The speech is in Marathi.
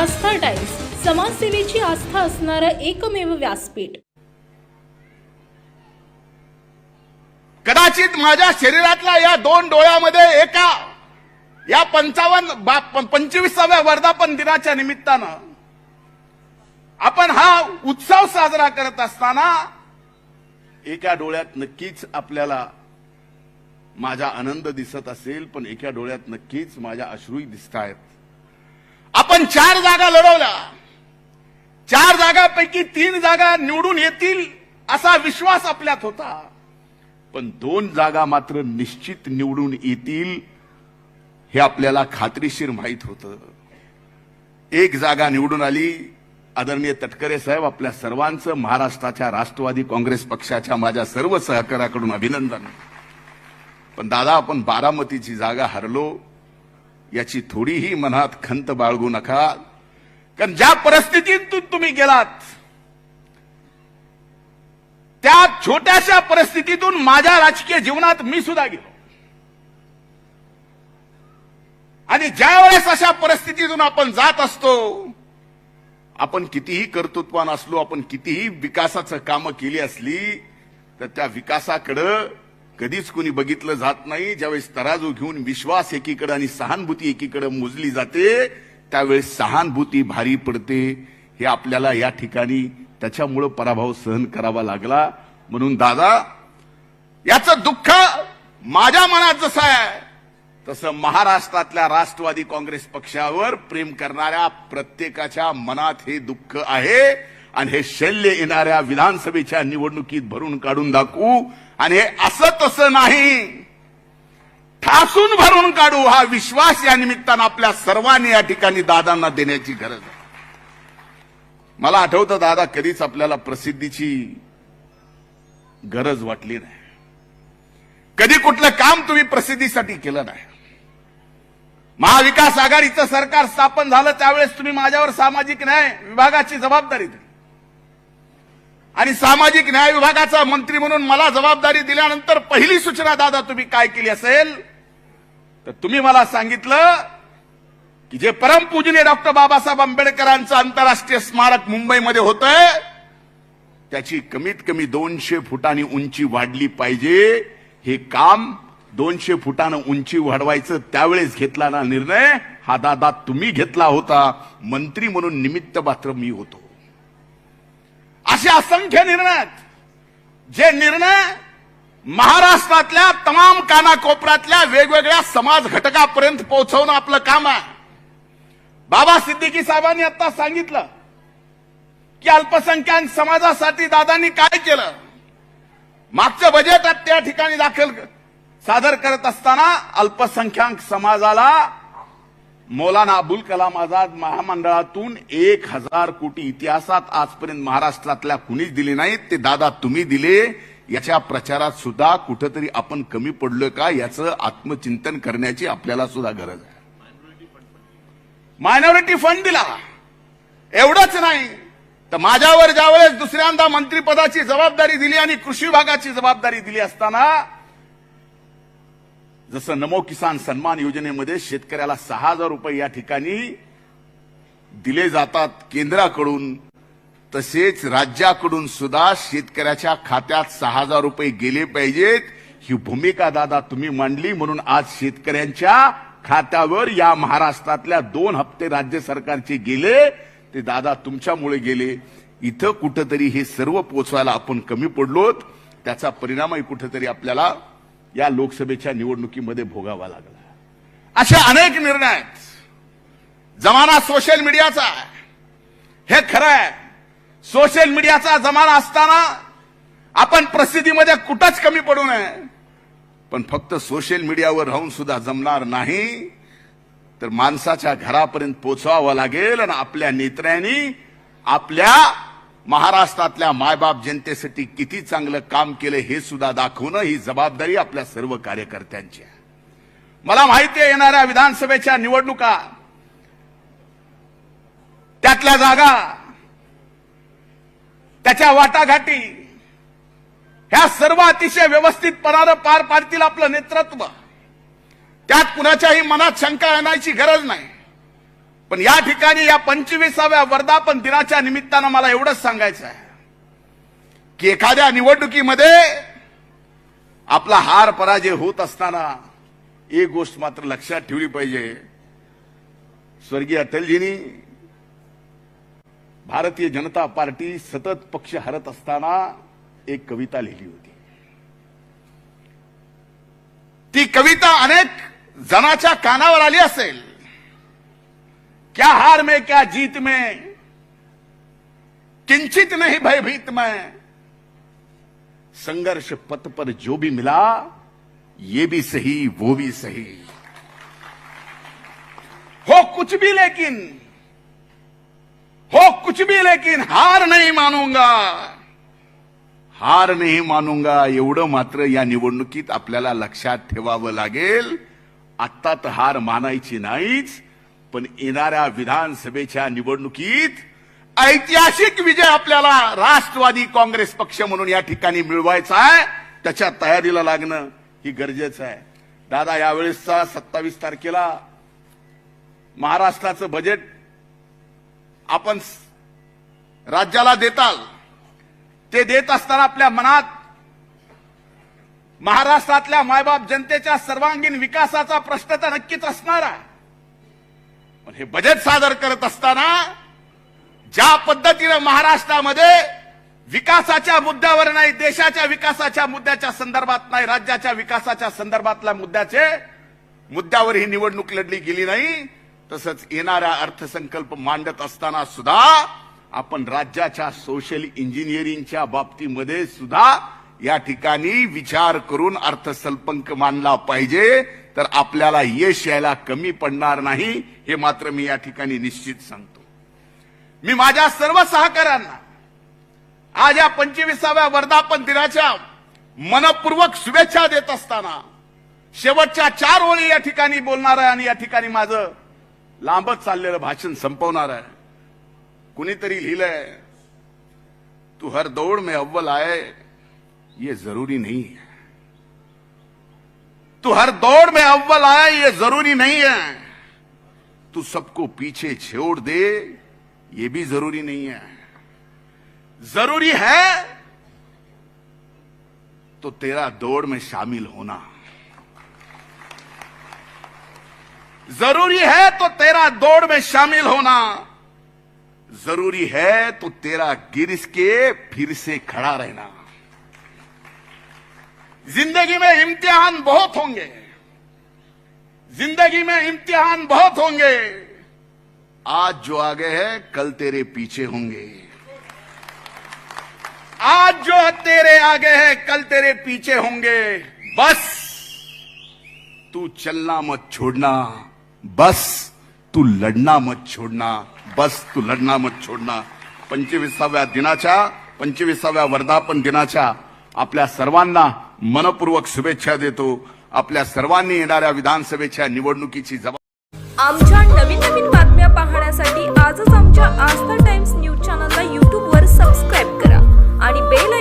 आस्था टाइम्स समाजसेवेची आस्था असणारं एकमेव व्यासपीठ. कदाचित माझ्या शरीरातल्या या दोन डोळ्यामध्ये एका या पंचावन्न बा- पंचवीसाव्या वर्धापन दिनाच्या निमित्तानं आपण हा उत्सव साजरा करत असताना एका डोळ्यात नक्कीच आपल्याला माझा आनंद दिसत असेल पण एका डोळ्यात नक्कीच माझ्या अश्रूही दिसत आहेत आपण चार जागा लढवल्या. चार जागापैकी तीन जागा निवडून येतील असा विश्वास आपल्यात होता. पण दोन जागा मात्र निश्चित निवडून येतील हे आपल्याला खात्रीशीर माहीत होतं. एक जागा निवडून आली. आदरणीय तटकरे साहेब आपल्या सर्वांचं महाराष्ट्राच्या राष्ट्रवादी काँग्रेस पक्षाच्या माझ्या सर्व सहकार्याकडून अभिनंदन. पण दादा आपण बारामतीची जागा हरलो. याची थोडीही मनात खंत बाळगू नका. कारण ज्या परिस्थितीतून तुम्ही गेलात त्या छोट्याशा परिस्थितीतून माझ्या राजकीय जीवनात मी सुद्धा गेलो. आणि ज्या वेळेस अशा परिस्थितीतून आपण जात असतो आपण कितीही कर्तृत्वान असलो आपण कितीही विकासाचं कामं केली असली तर त्या विकासाकडं कधीच कुणी बघितलं जात नाही. ज्यावेळेस तराजू घेऊन विश्वास एकीकडे आणि सहानुभूती एकीकडे मोजली जाते त्यावेळेस सहानुभूती भारी पडते. हे आपल्याला या ठिकाणी त्याच्यामुळं पराभव सहन करावा लागला. म्हणून दादा याचं दुःख माझ्या मनात जसं आहे तसं महाराष्ट्रातल्या राष्ट्रवादी काँग्रेस पक्षावर प्रेम करणाऱ्या प्रत्येकाच्या मनात हे दुःख आहे. आणि हे शल्य येणाऱ्या विधानसभेच्या निवडणुकीत भरून काढून दाखवू. आणि हे असं तसं नाही. ठासून भरून काढू हा विश्वास या निमित्तानं आपल्या सर्वांनी या ठिकाणी दादांना देण्याची गरज आहे. मला आठवतं दादा कधीच आपल्याला प्रसिद्धीची गरज वाटली नाही. कधी कुठलं काम तुम्ही प्रसिद्धीसाठी केलं नाही. महाविकास आघाडीचं सरकार स्थापन झालं त्यावेळेस तुम्ही माझ्यावर सामाजिक न्याय विभागाची जबाबदारी दिली आणि सामाजिक न्याय विभागाचा मंत्री म्हणून मला जबाबदारी दिल्यानंतर पहिली सूचना दादा तुम्ही काय केली असेल? तर तुम्ही मला सांगितलं की जे परमपूजनीय डॉक्टर बाबासाहेब आंबेडकरांचं आंतरराष्ट्रीय स्मारक मुंबईमध्ये होतंय त्याची कमीत कमी दोनशे फुटांनी उंची वाढली पाहिजे. हे काम दोनशे फुटानं उंची वाढवायचं त्यावेळेस घेतला ना निर्णय. हा दादा तुम्ही घेतला होता. मंत्री म्हणून निमित्त मात्र मी होतो. असे असंख्य निर्णय आहेत. जे निर्णय महाराष्ट्रातल्या तमाम कानाकोपऱ्यातल्या वेगवेगळ्या समाज घटकापर्यंत पोहोचवणं आपलं काम आहे. बाबा सिद्दीकी साहेबांनी आता सांगितलं की अल्पसंख्याक समाजासाठी दादांनी काय केलं? मागचं बजेट त्या ठिकाणी दाखल सादर करत असताना अल्पसंख्याक समाजाला मौलाना अबुल कलाम आझाद महामंडळातून एक हजार कोटी इतिहासात आजपर्यंत महाराष्ट्रातल्या कुणीच दिले नाहीत ते दादा तुम्ही दिले. याच्या प्रचारात सुद्धा कुठंतरी आपण कमी पडलोय का याचं आत्मचिंतन करण्याची आपल्याला सुद्धा गरज आहे. मायनॉरिटी फंड दिला. एवढंच नाही. तर माझ्यावर ज्यावेळेस दुसऱ्यांदा मंत्रिपदाची जबाबदारी दिली आणि कृषी विभागाची जबाबदारी दिली असताना जसं नमो किसान सन्मान योजनेमध्ये शेतकऱ्याला सहा हजार रुपये या ठिकाणी दिले जातात केंद्राकडून तसेच राज्याकडून सुद्धा शेतकऱ्याच्या खात्यात सहा हजार रुपये गेले पाहिजेत. ही भूमिका दादा तुम्ही मांडली. म्हणून आज शेतकऱ्यांच्या खात्यावर या महाराष्ट्रातल्या दोन हप्ते राज्य सरकारचे गेले. ते दादा तुमच्यामुळे गेले. इथं कुठंतरी हे सर्व पोचवायला आपण कमी पडलोत. त्याचा परिणामही कुठंतरी आपल्याला या लोकसभेच्या निवडणुकीमध्ये भोगावा लागला. असे अनेक निर्णय आहेत. जमाना सोशल मीडियाचा हे खरं आहे. सोशल मीडियाचा जमाना असताना आपण प्रसिद्धीमध्ये कुठंच कमी पडू नये. पण फक्त सोशल मीडियावर राहून सुद्धा जमणार नाही तर माणसाच्या घरापर्यंत पोचवावं लागेल आणि आपल्या नेत्यांनी आपल्या महाराष्ट्रातल्या मायबाप जनतेसाठी किती चांगलं काम केलं हे सुद्धा दाखवणं ही जबाबदारी आपल्या सर्व कार्यकर्त्यांची आहे. मला माहिती आहे येणाऱ्या विधानसभेच्या निवडणुका. त्यातल्या जागा त्याच्या वाटाघाटी ह्या सर्व अतिशय व्यवस्थितपणानं पार पाडतील आपलं नेतृत्व. त्यात कुणाच्याही मनात शंका येण्याची गरज नाही. पण या ठिकाणी या पंचवीसाव्या वर्धापन दिनाच्या निमित्तानं मला एवढंच सांगायचं आहे की एखाद्या निवडणुकीमध्ये आपला हार पराजय होत असताना एक गोष्ट मात्र लक्षात ठेवली पाहिजे. स्वर्गीय अटलजींनी भारतीय जनता पार्टी सतत पक्ष हरत असताना एक कविता लिहिली होती. ती कविता अनेक जणाच्या कानावर आली असेल. क्या हार में, क्या जीत में? किंचित नहीं भयभीत मैं। संघर्ष पथ पर जो भी मिला, ये भी सही, वो भी सही। हो कुछ भी लेकिन, हो कुछ भी लेकिन हार नहीं मानूँगा। हार नाही मानूँगा, एवढं मात्र या निवडणुकीत आपल्याला लक्षात ठेवावं लागेल आत्ता तर हार मानायची नाहीच पण येणाऱ्या विधानसभेच्या निवडणुकीत ऐतिहासिक विजय आपल्याला राष्ट्रवादी काँग्रेस पक्ष म्हणून या ठिकाणी मिळवायचा आहे. त्याच्या तयारीला लागणं ही गरजेचं आहे. दादा यावेळेसचा सत्तावीस तारखेला महाराष्ट्राचं बजेट आपण राज्याला देताल. ते देत असताना आपल्या मनात महाराष्ट्रातल्या मायबाप जनतेच्या सर्वांगीण विकासाचा प्रश्न तर नक्कीच असणार आहे. पण हे बजेट सादर करत असताना ज्या पद्धतीनं महाराष्ट्रामध्ये विकासाच्या मुद्द्यावर नाही देशाच्या विकासाच्या मुद्द्याच्या संदर्भात नाही राज्याच्या विकासाच्या संदर्भातल्या मुद्द्याचे मुद्द्यावर ही निवडणूक लढली गेली नाही तसंच येणाऱ्या अर्थसंकल्प मांडत असताना सुद्धा आपण राज्याच्या सोशल इंजिनिअरिंगच्या बाबतीमध्ये सुद्धा या ठिकाणी विचार करून अर्थसंकल्प मांडला पाहिजे. तर आपल्याला यश यायला कमी पडणार नाही हे मात्र मी या ठिकाणी निश्चित सांगतो. मी माझ्या सर्व सहकाऱ्यांना आज या पंचवीसाव्या वर्धापन दिनाच्या मनपूर्वक शुभेच्छा देत असताना शेवटच्या चार ओळी या ठिकाणी बोलणार आहे आणि या ठिकाणी माझं लांबच चाललेलं भाषण संपवणार आहे. कुणीतरी लिहिलंय तू हर दौड़ में अव्वल आए ये जरूरी नहीं है तू हर दौड़ में अव्वल आए ये ज़रूरी नहीं है। तू सबको पीछे छोड़ दे, ये भी ज़रूरी नहीं है। ज़रूरी है तो तेरा दौड़ में शामिल होना। ज़रूरी है तो तेरा दौड़ में शामिल होना। ज़रूरी है तो तेरा गिरस के फिर से खड़ा रहना। ज़िंदगी में इम्तिहान बहुत होंगे। ज़िंदगी में इम्तिहान बहुत होंगे। आज जो आगे है, कल तेरे पीछे होंगे। आज जो तेरे आगे है, कल तेरे पीछे होंगे। बस, तू चलना मत छोड़ना। बस, तू लढना मत छोडना। बस, तू लढना मत छोडना। पंचवीसाव्या दिनाच्या पंचवीसाव्या वर्धापन दिनाच्या आपल्या सर्वांना मनपूर्वक शुभेच्छा देतो. आपल्या सर्वांनी येणाऱ्या विधानसभेच्या निवडणुकीची जबाबदारी आमच्या नवीन नवीन बातम्या पाहण्यासाठी आजच आमच्या आस्था टाइम्स न्यूज चॅनलला यूट्यूबवर सबस्क्राईब करा आणि बेल